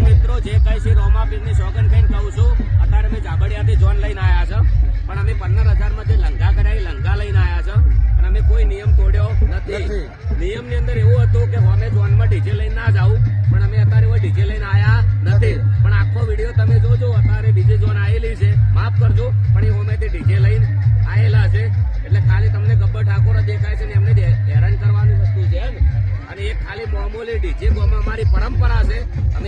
મારી મિત્રો જે કઈ છે રોમાપીરની સોગન ખાઈને કહું છું. અત્યારે અમે જાબડિયાથી જોન લઈને આવ્યા છે. પણ અમે પંદર હજારમાં જે લંઘા એ લંઘા લઈને આવ્યા છે. અને અમે કોઈ નિયમ તોડ્યો નથી. નિયમની અંદર એવું હતું કે અમે જોનમાં ડીજે લઈને ના જાવું પણ અમે અત્યારે એવો ડીજે લઈને આવ્યા નથી. પણ આખો વીડિયો તમે જોજો અત્યારે બીજી જોન આવેલી છે. માફ કરજો પણ એ હોમેથી ડીજે લઈને આવેલા છે. એટલે ખાલી તમને ગબ્બર ઠાકોર દેખાય છે ને એમને હેરાન કરવાની વસ્તુ છે અને એક ખાલી મામૂલી ડીજે ગોમાં અમારી પરંપરા છે. અમે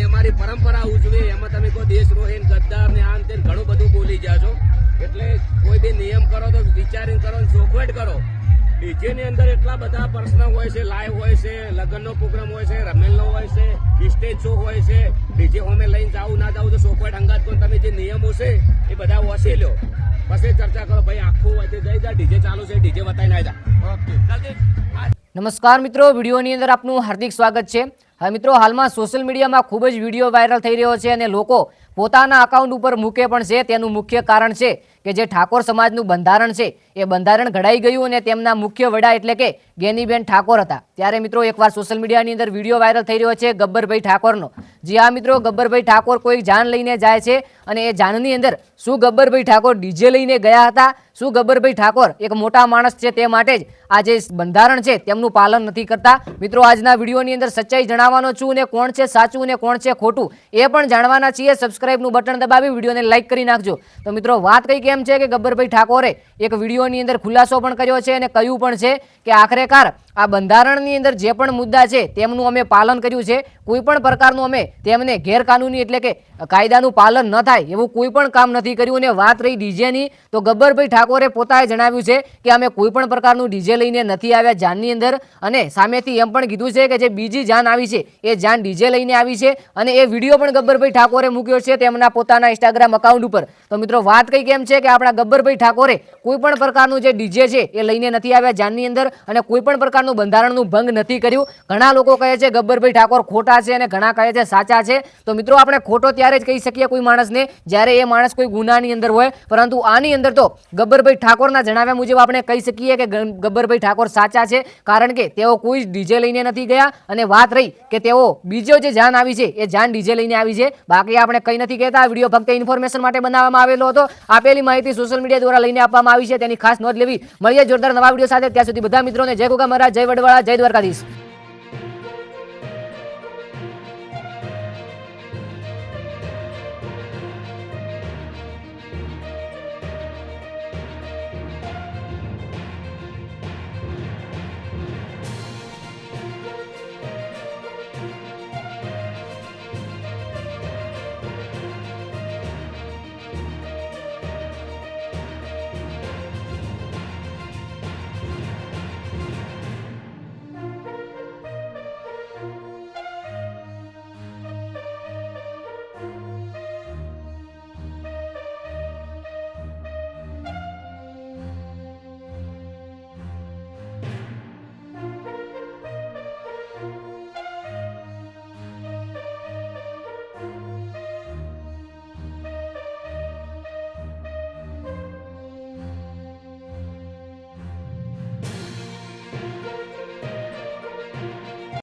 પરંપરા ઉજવે એમાં તમે કોઈ દેશરોહીન ગદ્દાર ને આમ તેમ ઘણું બધું બોલી છો. એટલે કોઈ બી નિયમ કરો તો વિચારીને કરો ને ચોખવટ કરો. ડીજેની અંદર એટલા બધા પ્રશ્ન હોય છે લાઈવ હોય છે લગ્નનો પ્રોગ્રામ હોય છે રમેલનો હોય છે સ્ટેજ શો હોય છે. ડીજે હોમે લઈને જાવું ના જાવું તો ચોખવટ અંગાત કોઈ તમે જે નિયમો છે એ બધા વસી લો. પછી ચર્ચા કરો ભાઈ આખું હોય જઈ જા ડીજે ચાલુ છે ડીજે બતાવી ના જા. ઓકે. નમસ્કાર મિત્રો વિડીયોની અંદર આપનું હાર્દિક સ્વાગત છે. હવે મિત્રો, હાલમાં સોશિયલ મીડિયામાં ખૂબ જ વીડિયો વાયરલ થઈ રહ્યો છે અને લોકો પોતાના અકાઉન્ટ ઉપર મૂકે પણ છે. તેનું મુખ્ય કારણ છે કે જે ઠાકોર સમાજનું બંધારણ છે, એ બંધારણ ઘડાઈ ગયું અને તેમના મુખ્ય વડા એટલે કે ગેનીબેન ઠાકોર હતા. ત્યારે મિત્રો, એકવાર સોશિયલ મીડિયાની અંદર વીડિયો વાયરલ થઈ રહ્યો છે ગબ્બરભાઈ ઠાકોરનો. જી હા મિત્રો, ગબ્બરભાઈ ઠાકોર કોઈ જાન લઈને જાય છે અને એ જાનની અંદર શું ગબ્બરભાઈ ઠાકોર ડીજે લઈને ગયા હતા? શું ગબ્બરભાઈ ઠાકોર એક મોટા માણસ છે તે માટે જ આ જે બંધારણ છે, તેમનું પાલન નથી કરતા? મિત્રો, આજના વિડીયોની અંદર સચ્ચાઈ જણાવવાનો છું ને કોણ છે સાચું ને કોણ છે ખોટું એ પણ જાણવાના છીએ. સબસ્ક્રાઇબનું બટન દબાવી, વિડીયોને લાઇક કરી નાખજો. તો મિત્રો, વાત કંઈક એમ છે કે ગબ્બરભાઈ ઠાકોરે એક વિડીયોની અંદર ખુલાસો પણ કર્યો છે અને કહ્યું પણ છે કે આખરેકાર આ બંધારણની અંદર જે પણ મુદ્દા છે તેમનું અમે પાલન કર્યું છે. કોઈ પણ પ્રકારનું અમે તેમને ગેરકાનૂની એટલે કે કાયદાનું પાલન ન થાય એવું કોઈ પણ કામ નથી કર્યું અને વાત રહી ડીજેની તો ગબ્બરભાઈ ઠાકોરે પોતાએ જણાવ્યું છે કે અમે કોઈ પણ પ્રકારનું ડીજે લઈને નથી આવ્યા જાનની અંદર. અને સામેથી એમ પણ કીધું છે કે જે બીજી જાન આવી છે એ જાન ડીજે લઈને આવી છે અને એ વીડિયો પણ ગબ્બરભાઈ ઠાકોરે મૂક્યો છે તેમના પોતાના ઇન્સ્ટાગ્રામ અકાઉન્ટ ઉપર. તો મિત્રો, વાત કંઈક એમ છે કે આપણા ગબ્બરભાઈ ઠાકોરે કોઈ પણ પ્રકારનું જે ડીજે છે એ લઈને નથી આવ્યા જાનની અંદર અને કોઈ પણ પ્રકારનું બંધારણનું ભંગ નથી કર્યું. ઘણા લોકો કહે છે ગબ્બરભાઈ ઠાકોર ખોટા છે અને ઘણા કહે છે સાચા છે. તો મિત્રો, આપણે ખોટો ત્યારે જ કહી શકીએ કોઈ માણસને જ્યારે એ માણસ કોઈ ગુનાની અંદર હોય. પરંતુ આની અંદર તો ગબ્બરભાઈ ઠાકોરના જણાવ્યા મુજબ આપણે કહી શકીએ કે ગબ્બરભાઈ ઠાકોર સાચા છે. કારણ કે તેઓ કોઈ ડીજે લઈને નથી ગયા. અને વાત રહી કે તેઓ બીજો જે જાન આવી છે, એ જાન ડીજે લઈને આવી છે. બાકી આપણે કંઈ નથી કહેતા, આ વીડિયો ફક્ત ઇન્ફોર્મેશન માટે બનાવવામાં આવેલો હતો. આપેલી માહિતી સોશિયલ મીડિયા દ્વારા લઈને આપવામાં આવી છે, તેની ખાસ નોંધ લેવી. મળીએ જોરદાર નવા વીડિયો સાથે. ત્યાં સુધી બધા મિત્રોને જય ગોગા મહારાજ, જય વડવાળા, જય દ્વારકાધીશ.